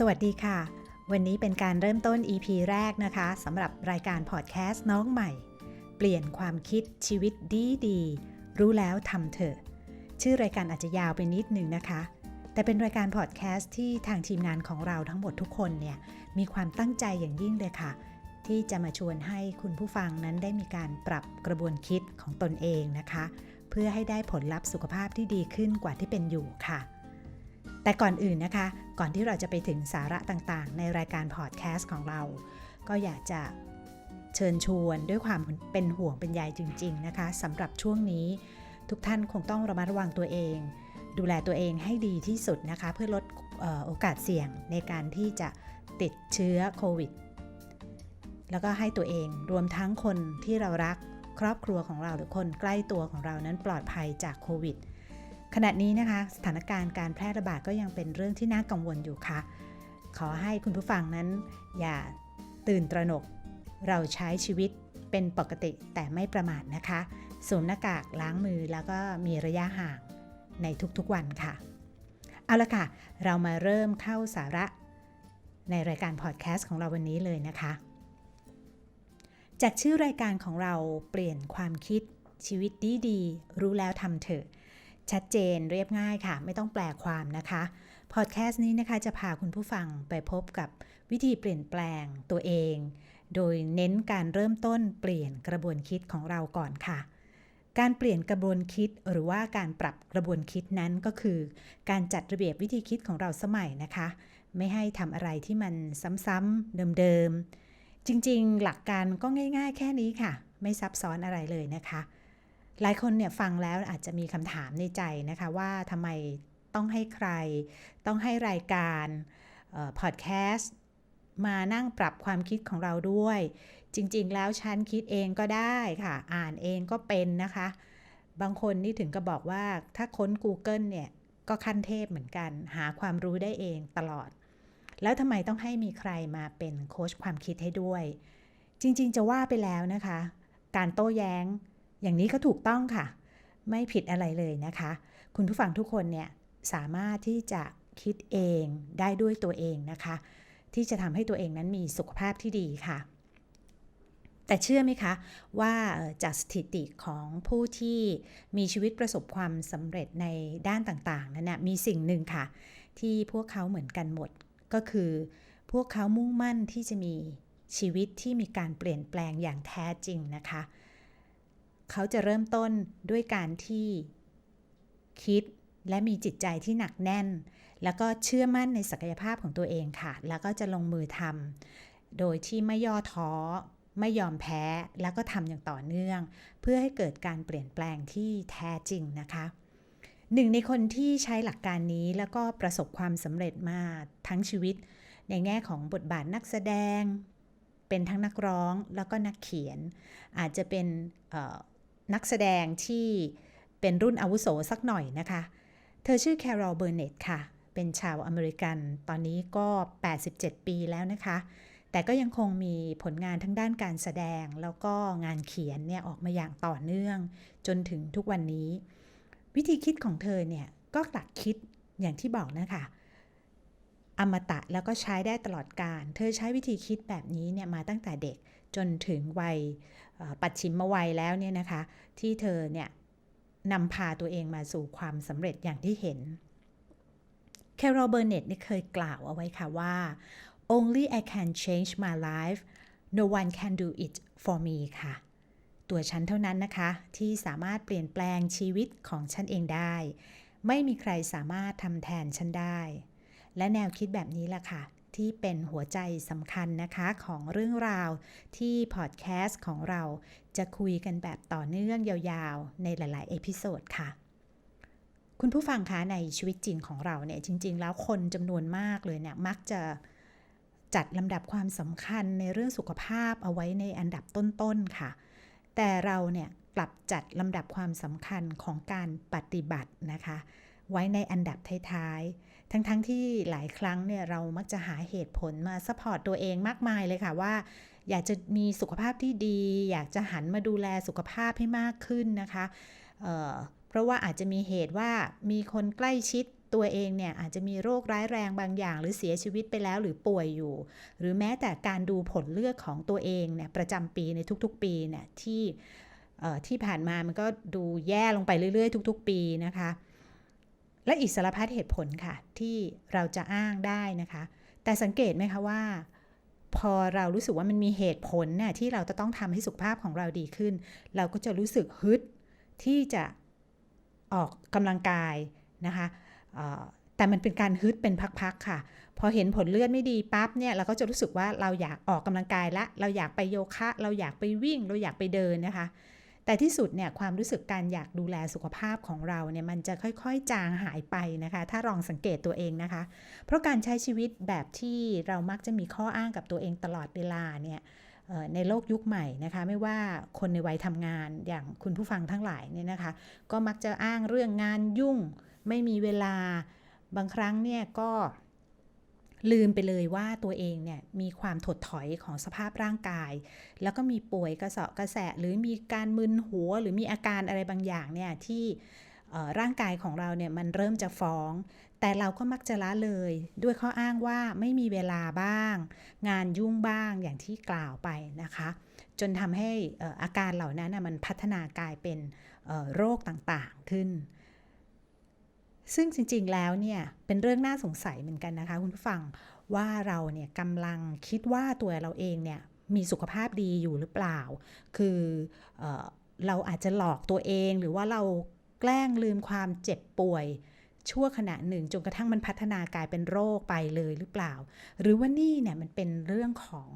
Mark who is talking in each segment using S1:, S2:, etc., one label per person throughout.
S1: สวัสดีค่ะ วันนี้เป็นการเริ่มต้น EP แรกนะคะสำหรับรายการพอดแคสต์น้องใหม่ เปลี่ยนความคิดชีวิตดีดีรู้แล้วทำเถอะ ชื่อรายการอาจจะยาวไปนิดนึงนะคะ แต่เป็นรายการพอดแคสต์ที่ทางทีมงานของเราทั้งหมดทุกคนเนี่ยมีความตั้งใจอย่างยิ่งเลยค่ะ ที่จะมาชวนให้คุณผู้ฟังนั้นได้มีการปรับกระบวนคิดของตนเองนะคะ เพื่อให้ได้ผลลัพธ์สุขภาพที่ดีขึ้นกว่าที่เป็นอยู่ค่ะ แต่ก่อนอื่นนะคะ ก่อนที่เราจะไปถึงสาระต่างๆ ในรายการพอดแคสต์ของเรา ก็อยากจะเชิญชวนด้วยความเป็นห่วงเป็นใยจริง ๆ นะคะสำหรับช่วงนี้ ทุกท่านคงต้องระมัดระวังตัวเอง ดูแลตัวเองให้ดีที่สุดนะคะ เพื่อลดออโอกาสเสี่ยงในการที่จะติดเชื้อโควิด แล้วก็ให้ตัวเองรวมทั้งคนที่เรารักครอบครัวของเราหรือคนใกล้ตัวของเรานั้นปลอดภัยจากโควิด ขณะนี้นะคะสถานการณ์การแพร่ระบาดก็ยังเป็นเรื่องที่น่ากังวลอยู่ค่ะ ขอให้คุณผู้ฟังนั้น อย่าตื่นตระหนก เราใช้ชีวิตเป็นปกติแต่ไม่ประมาทนะคะสวมหน้ากากล้างมือแล้วก็มีระยะห่างในทุกๆวันค่ะ เอาละค่ะ เรามาเริ่มเข้าสาระ ในรายการพอดแคสต์ของเราวันนี้เลยนะคะ จากชื่อรายการของเราเปลี่ยนความคิดชีวิตดีดีๆรู้แล้วทำเถอะ ชัดเจนเรียบง่ายค่ะ ไม่ต้องแปลความนะคะพอดแคสต์นี้นะคะจะพาคุณผู้ฟังไปพบกับวิธีเปลี่ยนแปลงตัวเอง โดยเน้นการเริ่มต้นเปลี่ยนกระบวนคิดของเราก่อนค่ะ การเปลี่ยนกระบวนคิดหรือว่าการปรับกระบวนคิดนั้นก็คือ การจัดระเบียบวิธีคิดของเราสมัยนะคะ ไม่ให้ทำอะไรที่มันซ้ำๆเดิมๆจริงๆ หลักการก็ง่าย ๆ แค่นี้ค่ะ ไม่ซับซ้อนอะไรเลยนะคะ หลายคนเนี่ยฟังแล้วอาจจะมีคำถามในใจนะคะว่าทำไมต้องให้ใคร ต้องให้รายการพอดแคสต์มานั่งปรับความคิดของเราด้วย จริงๆ แล้วฉันคิดเองก็ได้ค่ะ อ่านเองก็เป็นนะคะ บางคนนี่ถึงก็บอกว่าถ้าค้น Google เนี่ยก็ขั้นเทพเหมือนกัน หาความรู้ได้เองตลอด แล้วทำไมต้องให้มีใครมาเป็นโค้ชความคิดให้ด้วย จริงๆ จะว่าไปแล้วนะคะ การโต้แย้ง อย่างนี้ก็ถูกต้องค่ะ ไม่ผิดอะไรเลยนะคะ คุณผู้ฟังทุกคนเนี่ยสามารถที่จะคิดเองได้ด้วยตัวเองนะคะ ที่จะทำให้ตัวเองนั้นมีสุขภาพที่ดีค่ะ แต่เชื่อไหมคะ ว่าจากสถิติของผู้ที่มีชีวิตประสบความสำเร็จในด้านต่างๆนั้นนะมีสิ่งหนึ่งค่ะ ที่พวกเขาเหมือนกันหมดก็คือ พวกเขามุ่งมั่นที่จะมีชีวิตที่มีการเปลี่ยนแปลงอย่างแท้จริงนะคะเเขาจะเริ่มต้นด้วยการที่ คิดและมีจิตใจที่หนักแน่น แล้วก็เชื่อมั่นในศักยภาพของตัวเองค่ะ แล้วก็จะลงมือทำโดยที่ไม่ย่อท้อ ไม่ยอมแพ้ แล้วก็ทำอย่างต่อเนื่อง เพื่อให้เกิดการเปลี่ยนแปลงที่แท้จริงนะคะหนึ่งในคนที่ใช้หลักการนี้แล้วก็ประสบความสำเร็จมาทั้งชีวิต ในแง่ของบทบาทนักแสดง เป็นทั้งนักร้องแล้วก็นักเขียน อาจจะเป็น นักแสดงที่เป็นรุ่นอาวุโสสักหน่อยนะคะ เธอชื่อแคโรลเบอร์เน็ตค่ะ เป็นชาวอเมริกัน ตอนนี้ก็ 87 ปีแล้วนะคะ แต่ก็ยังคงมีผลงานทั้งด้านการแสดงแล้วก็งานเขียนเนี่ยออกมาอย่างต่อเนื่อง จนถึงทุกวันนี้ วิธีคิดของเธอเนี่ยก็หลักคิดอย่างที่บอกนะคะอมตะแล้วก็ใช้ได้ตลอดการ เธอใช้วิธีคิดแบบนี้เนี่ยมาตั้งแต่เด็กจนถึงวัย ปัจฉิมวัยแล้วเนี่ยนะคะ ที่เธอเนี่ยนำพาตัวเองมาสู่ความสำเร็จอย่างที่เห็นแคโรเบอร์เน็ตนี่เคยกล่าวเอาไว้ค่ะว่า only I can change my life no one can do it for me ค่ะ ตัวฉันเท่านั้นนะคะ ที่สามารถเปลี่ยนแปลงชีวิตของฉันเองได้ ไม่มีใครสามารถทำแทนฉันได้ และแนวคิดแบบนี้แหละค่ะ ที่เป็นหัวใจสำคัญนะคะของเรื่องราวที่พอดแคสต์ของเราจะคุยกันแบบต่อเนื่องยาวๆ ในหลายๆ เอพิโซดค่ะคุณผู้ฟังคะในชีวิตจริงของเราเนี่ยจริง ๆ แล้วคนจำนวนมากเลยเนี่ยมักจะจัดลำดับความสำคัญในเรื่องสุขภาพเอาไว้ในอันดับต้นๆค่ะ แต่เราเนี่ยกลับจัดลำดับความสำคัญของการปฏิบัตินะคะ ไว้ในอันดับท้ายๆ ทั้งๆทที่หลายครั้งเนี่ยเรามักจะหาเหตุผลมาซัพพอร์ตตัวเองมากมายเลยค่ะว่า อยากจะมีสุขภาพที่ดี อยากจะหันมาดูแลสุขภาพให้มากขึ้นนะคะเเพราะว่าอาจจะมีเหตุว่ามีคนใกล้ชิดตัวเองเนี่ยอาจจะมีโรคร้ายแรงบางอย่าง หรือเสียชีวิตไปแล้วหรือป่วยอยู่ หรือแม้แต่การดูผลเลือกของตัวเองเนี่ยประจำปีในทุกๆ ปีเนี่ยที่ที่ผ่านมามันก็ดูแย่ลงไปเรื่อยๆ ทุก ๆ ปีนะคะ และอีกสารพัดเหตุผลค่ะ ที่เราจะอ้างได้นะคะ แต่สังเกตไหมคะว่า พอเรารู้สึกว่ามันมีเหตุผลเนี่ยที่เราจะต้องทำให้สุขภาพของเราดีขึ้น เราก็จะรู้สึกฮึดที่จะออกกำลังกายนะคะแต่มันเป็นการฮึดเป็นพักๆค่ะ พอเห็นผลเลือดไม่ดีปั๊บเนี่ยเราก็จะรู้สึกว่าเราอยากออกกำลังกายละ เราอยากไปโยคะ เราอยากไปวิ่ง เราอยากไปเดินนะคะ แต่ที่สุดเนี่ยความรู้สึกการอยากดูแลสุขภาพของเราเนี่ยมันจะค่อยๆ จางหายไปนะคะ ถ้าลองสังเกตตัวเองนะคะ เพราะการใช้ชีวิตแบบที่เรามักจะมีข้ออ้างกับตัวเองตลอดเวลาเนี่ยในโลกยุคใหม่นะคะไม่ว่าคนในวัยทำงานอย่างคุณผู้ฟังทั้งหลายเนี่ยนะคะ ก็มักจะอ้างเรื่องงานยุ่ง ไม่มีเวลาบางครั้งเนี่ยก็ ลืมไปเลยว่าตัวเองเนี่ยมีความถดถอยของสภาพร่างกาย แล้วก็มีป่วยกระเสาะกระแสะหรือมีการมึนหัว หรือมีอาการอะไรบางอย่างเนี่ยที่ร่างกายของเราเนี่ยมันเริ่มจะฟ้อง แต่เราก็มักจะละเลย ด้วยข้ออ้างว่าไม่มีเวลาบ้าง งานยุ่งบ้างอย่างที่กล่าวไปนะคะ จนทำให้อาการเหล่านั้นมันพัฒนากลายเป็นโรคต่างๆขึ้น ซึ่งจริงๆแล้วเนี่ยเป็นเรื่องน่าสงสัยเหมือนกันนะคะ คุณผู้ฟังว่าเราเนี่ยกำลังคิดว่าตัวเราเองเนี่ยมีสุขภาพดีอยู่หรือเปล่า คือเอเราอาจจะหลอกตัวเองหรือว่าเราแกล้งลืมความเจ็บป่วยชั่วขณะหนึ่งจนกระทั่งมันพัฒนากลายเป็นโรคไปเลยหรือเปล่า หรือว่านี่เนี่ยมันเป็นเรื่องของ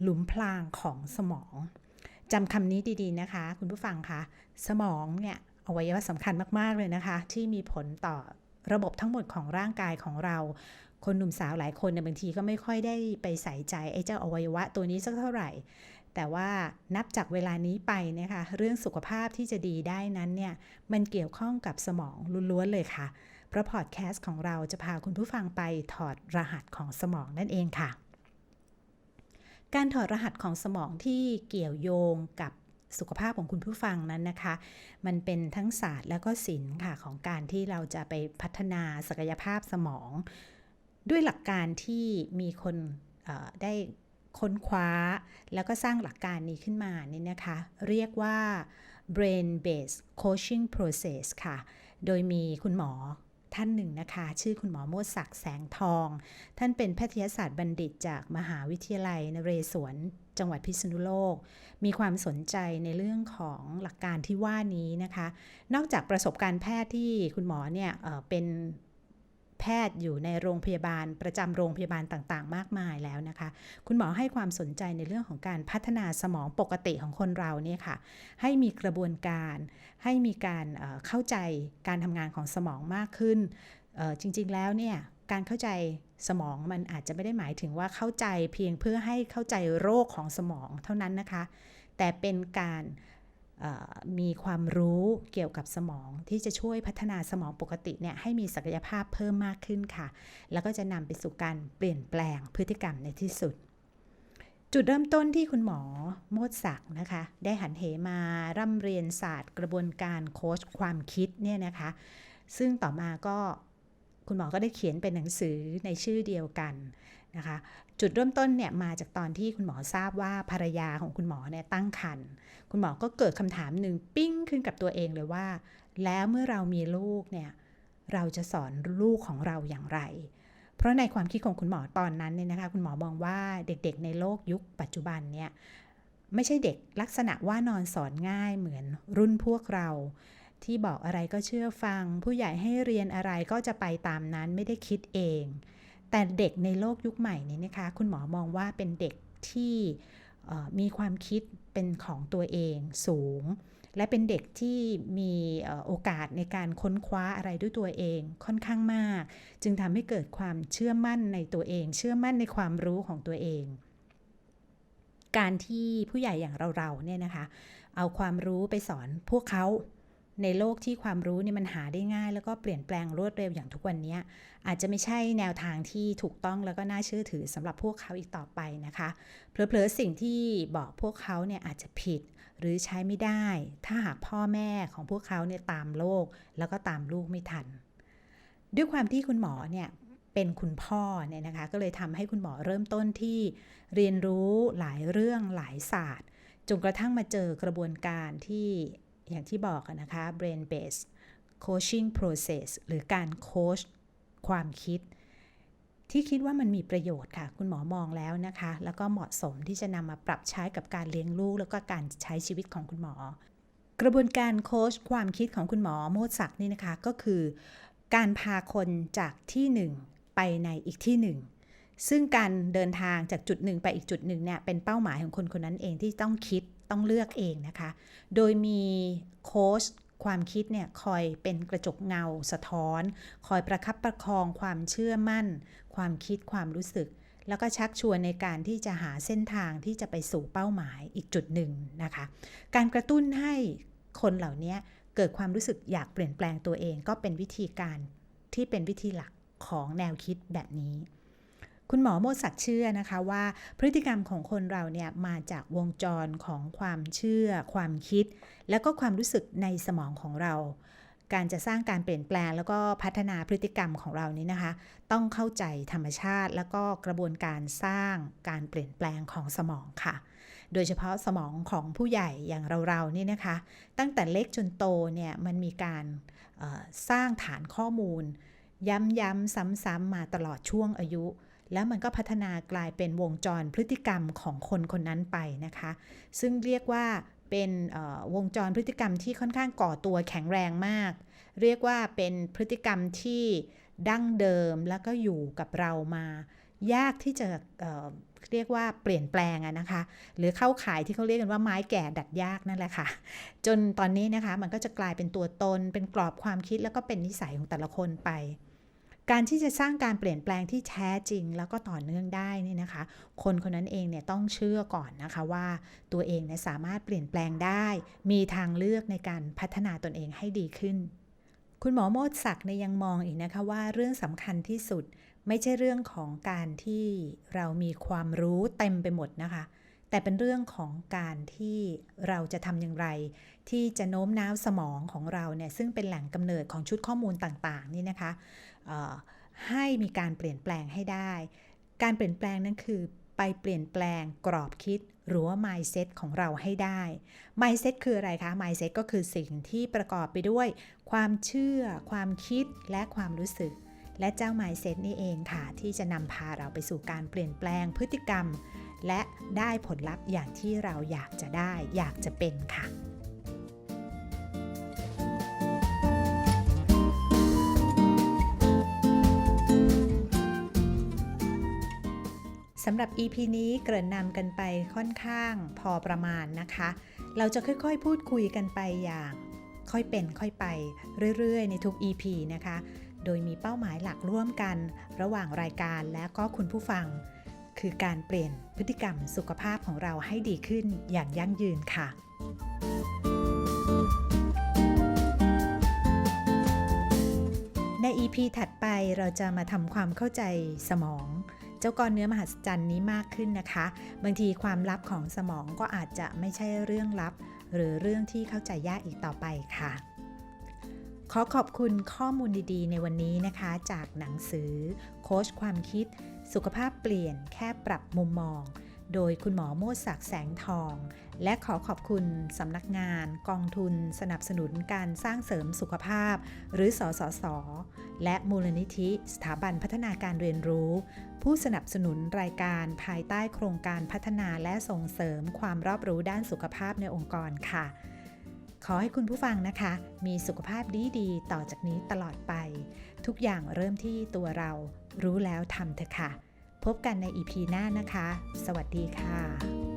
S1: หลุมพรางของสมองจำคำนี้ดีๆนะคะ คุณผู้ฟังคะสมองเนี่ย อวัยวะสำคัญมากๆเลยนะคะ ที่มีผลต่อระบบทั้งหมดของร่างกายของเรา คนหนุ่มสาวหลายคนเนี่ยบางทีก็ไม่ค่อยได้ไปใส่ใจไอ้เจ้าอวัยวะตัวนี้สักเท่าไหร่ แต่ว่านับจากเวลานี้ไปนะคะ เรื่องสุขภาพที่จะดีได้นั้นเนี่ย มันเกี่ยวข้องกับสมองล้วนๆเลยค่ะ เพราะพอดแคสต์ของเราจะพาคุณผู้ฟังไปถอดรหัสของสมองนั่นเองค่ะ การถอดรหัสของสมองที่เกี่ยวโยงกับ สุขภาพของคุณผู้ฟังนั้นนะคะ มันเป็นทั้งศาสตร์แล้วก็ศิลป์ค่ะของการที่เราจะไปพัฒนาศักยภาพสมอง ด้วยหลักการที่มีคนได้ค้นคว้า แล้วก็สร้างหลักการนี้ขึ้นมานี่นะคะ เรียกว่า brain based coaching process ค่ะ โดยมีคุณหมอท่านหนึ่งนะคะ ชื่อคุณหมอโมดศักดิ์แสงทอง ท่านเป็นแพทยศาสตร์บัณฑิตจากมหาวิทยาลัยนเรศวร จังหวัดพิษณุโลก มีความสนใจในเรื่องของหลักการที่ว่านี้นะคะ นอกจากประสบการณ์แพทย์ที่คุณหมอเนี่ยเเป็นแพทย์อยู่ในโรงพยาบาลประจำโรงพยาบาลต่างๆ มากมายแล้วนะคะ คุณหมอให้ความสนใจในเรื่องของการพัฒนาสมองปกติของคนเราเนี่ยค่ะ ให้มีกระบวนการ ให้มีการเข้าใจการทำงานของสมองมากขึ้น จริงๆแล้วเนี่ย การเข้าใจสมองมันอาจจะไม่ได้หมายถึงว่าเข้าใจเพียงเพื่อให้เข้าใจโรคของสมองเท่านั้นนะคะ แต่เป็นการมีความรู้เกี่ยวกับสมองที่จะช่วยพัฒนาสมองปกติเนี่ยให้มีศักยภาพเพิ่มมากขึ้นค่ะ แล้วก็จะนำไปสู่การเปลี่ยนแปลงพฤติกรรมในที่สุด จุดเริ่มต้นที่คุณหมอโมดศักดิ์นะคะ ได้หันเหมาร่ำเรียนศาสตร์ กระบวนการโค้ชความคิดเนี่ยนะคะ ซึ่งต่อมาก็ คุณหมอก็ได้เขียนเป็นหนังสือในชื่อเดียวกันนะคะจุดเริ่มต้นเนี่ยมาจากตอนที่คุณหมอทราบว่าภรรยาของคุณหมอเนี่ยตั้งครรภ์คุณหมอก็เกิดคำถามหนึ่งปิ้งขึ้นกับตัวเองเลยว่า แล้วเมื่อเรามีลูกเนี่ยเราจะสอนลูกของเราอย่างไร เพราะในความคิดของคุณหมอตอนนั้นเนี่ยนะคะคุณหมอมองว่าเด็กๆในโลกยุคปัจจุบันเนี่ยไม่ใช่เด็กลักษณะว่านอนสอนง่ายเหมือนรุ่นพวกเรา ที่บอกอะไรก็เชื่อฟัง ผู้ใหญ่ให้เรียนอะไรก็จะไปตามนั้นไม่ได้คิดเอง แต่เด็กในโลกยุคใหม่นี้นะคะ คุณหมอมองว่าเป็นเด็กที่มีความคิดเป็นของตัวเองสูง และเป็นเด็กที่มีโอกาสในการค้นคว้าอะไรด้วยตัวเองค่อนข้างมาก จึงทำให้เกิดความเชื่อมั่นในตัวเอง เชื่อมั่นในความรู้ของตัวเอง การที่ผู้ใหญ่อย่างเราๆเนี่ยนะคะ เอาความรู้ไปสอนพวกเขา ในโลกที่ความรู้นี่มันหาได้ง่าย แล้วก็เปลี่ยนแปลงรวดเร็วอย่างทุกวันนี้ อาจจะไม่ใช่แนวทางที่ถูกต้องแล้วก็น่าเชื่อถือสำหรับพวกเขาอีกต่อไปนะคะเพลอๆสิ่งที่บอกพวกเขาเนี่ยอาจจะผิด หรือใช้ไม่ได้ ถ้าหากพ่อแม่ของพวกเขาเนี่ยตามโลก แล้วก็ตามลูกไม่ทัน ด้วยความที่คุณหมอเนี่ยเป็นคุณพ่อเนี่ยนะคะก็เลยทำให้คุณหมอเริ่มต้นที่เรียนรู้หลายเรื่องหลายศาสตร์จนกระทั่งมาเจอกระบวนการที่ อย่างที่บอกนะคะ brain based coaching process หรือการโค้ชความคิด ที่คิดว่ามันมีประโยชน์ค่ะ คุณหมอมองแล้วนะคะ แล้วก็เหมาะสมที่จะนำมาปรับใช้กับการเลี้ยงลูก แล้วก็การใช้ชีวิตของคุณหมอ กระบวนการโค้ชความคิดของคุณหมอโมดศักดิ์นี่นะคะก็คือ การพาคนจากที่หนึ่งไปในอีกที่หนึ่งซึ่งการเดินทางจากจุดหนึ่งไปอีกจุดหนึ่งเนี่ยเป็นเป้าหมายของคนคนนั้นเองที่ต้องคิด ต้องเลือกเองนะคะ โดยมีโค้ชความคิดเนี่ยคอยเป็นกระจกเงาสะท้อน คอยประคับประคองความเชื่อมั่น ความคิดความรู้สึก แล้วก็ชักชวนในการที่จะหาเส้นทางที่จะไปสู่เป้าหมายอีกจุดหนึ่งนะคะ การกระตุ้นให้คนเหล่านี้เกิดความรู้สึกอยากเปลี่ยนแปลงตัวเองก็เป็นวิธีการที่เป็นวิธีหลักของแนวคิดแบบนี้ คุณหมอโมศักดิ์เชื่อนะคะว่าพฤติกรรมของคนเราเนี่ยมาจากวงจรของความเชื่อ ความคิด แล้วก็ความรู้สึกในสมองของเรา การจะสร้างการเปลี่ยนแปลง แล้วก็พัฒนาพฤติกรรมของเรานี้นะคะ ต้องเข้าใจธรรมชาติ แล้วก็กระบวนการสร้างการเปลี่ยนแปลงของสมองค่ะ โดยเฉพาะสมองของผู้ใหญ่อย่างเราๆนี่นะคะ ตั้งแต่เล็กจนโตเนี่ยมันมีการสร้างฐานข้อมูล ย้ำๆซ้ำๆมาตลอดช่วงอายุ แล้วมันก็พัฒนากลายเป็นวงจรพฤติกรรมของคนคนนั้นไปนะคะ ซึ่งเรียกว่าเป็นวงจรพฤติกรรมที่ค่อนข้างก่อตัวแข็งแรงมาก เรียกว่าเป็นพฤติกรรมที่ดั้งเดิมแล้วก็อยู่กับเรามา ยากที่จะเเรียกว่าเปลี่ยนแปลงอะนะคะ หรือเข้าขายที่เขาเรียกกันว่าไม้แก่ดัดยากนั่นแหละค่ะ จนตอนนี้นะคะมันก็จะกลายเป็นตัวตนเป็นกรอบความคิดแล้วก็เป็นนิสัยของแต่ละคนไป การที่จะสร้างการเปลี่ยนแปลงที่แท้จริง แล้วก็ต่อเนื่องได้นี่นะคะ คนคนนั้นเองเนี่ยต้องเชื่อก่อนนะคะว่าตัวเองเนี่ยสามารถเปลี่ยนแปลงได้ มีทางเลือกในการพัฒนาตนเองให้ดีขึ้น คุณหมอโมดศักดิ์เนี่ยยังมองอีกนะคะว่าเรื่องสำคัญที่สุดไม่ใช่เรื่องของการที่เรามีความรู้เต็มไปหมดนะคะ แต่เป็นเรื่องของการที่เราจะทำอย่างไร ที่จะโน้มน้าวสมองของเราเนี่ยซึ่งเป็นแหล่งกำเนิดของชุดข้อมูลต่างๆนี่นะคะให้มีการเปลี่ยนแปลงให้ได้ การเปลี่ยนแปลงนั้นคือไปเปลี่ยนแปลงกรอบคิดหรือว่า mindset ของเราให้ได้ mindset คืออะไรคะ mindset ก็คือสิ่งที่ประกอบไปด้วย ความเชื่อ ความคิดและความรู้สึก และเจ้า mindset นี่เองค่ะ ที่จะนำพาเราไปสู่การเปลี่ยนแปลงพฤติกรรม และได้ผลลัพธ์อย่างที่เราอยากจะได้อยากจะเป็นค่ะสำหรับ EP นี้เกริ่นนำกันไปค่อนข้างพอประมาณนะคะ เราจะค่อยๆ พูดคุยกันไปอย่าง ค่อยเป็นค่อยไปเรื่อยๆ ในทุก EP นะคะ โดยมีเป้าหมายหลักร่วมกัน ระหว่างรายการและก็คุณผู้ฟัง คือการเปลี่ยนพฤติกรรมสุขภาพของเราให้ดีขึ้นอย่างยั่งยืนค่ะใน EP ถัดไปเราจะมาทำความเข้าใจสมอง เจ้าก้อนเนื้อมหัศจรรย์นี้มากขึ้นนะคะ บางทีความลับของสมองก็อาจจะไม่ใช่เรื่องลับ หรือเรื่องที่เข้าใจยากอีกต่อไปค่ะ ขอขอบคุณข้อมูลดีๆ ในวันนี้นะคะ จากหนังสือ โค้ชความคิด สุขภาพเปลี่ยนแค่ปรับมุมมอง โดยคุณหมอโมศักดิ์แสงทอง และขอขอบคุณสำนักงาน กองทุน สนับสนุนการสร้างเสริมสุขภาพ หรือสสส และมูลนิธิสถาบันพัฒนาการเรียนรู้ ผู้สนับสนุนรายการภายใต้โครงการพัฒนาและส่งเสริมความรอบรู้ด้านสุขภาพในองค์กรค่ะ ขอให้คุณผู้ฟังนะคะ มีสุขภาพดีๆ ต่อจากนี้ตลอดไป ทุกอย่างเริ่มที่ตัวเรารู้แล้วทำเถอะค่ะ พบกันในอีพีหน้านะคะ สวัสดีค่ะ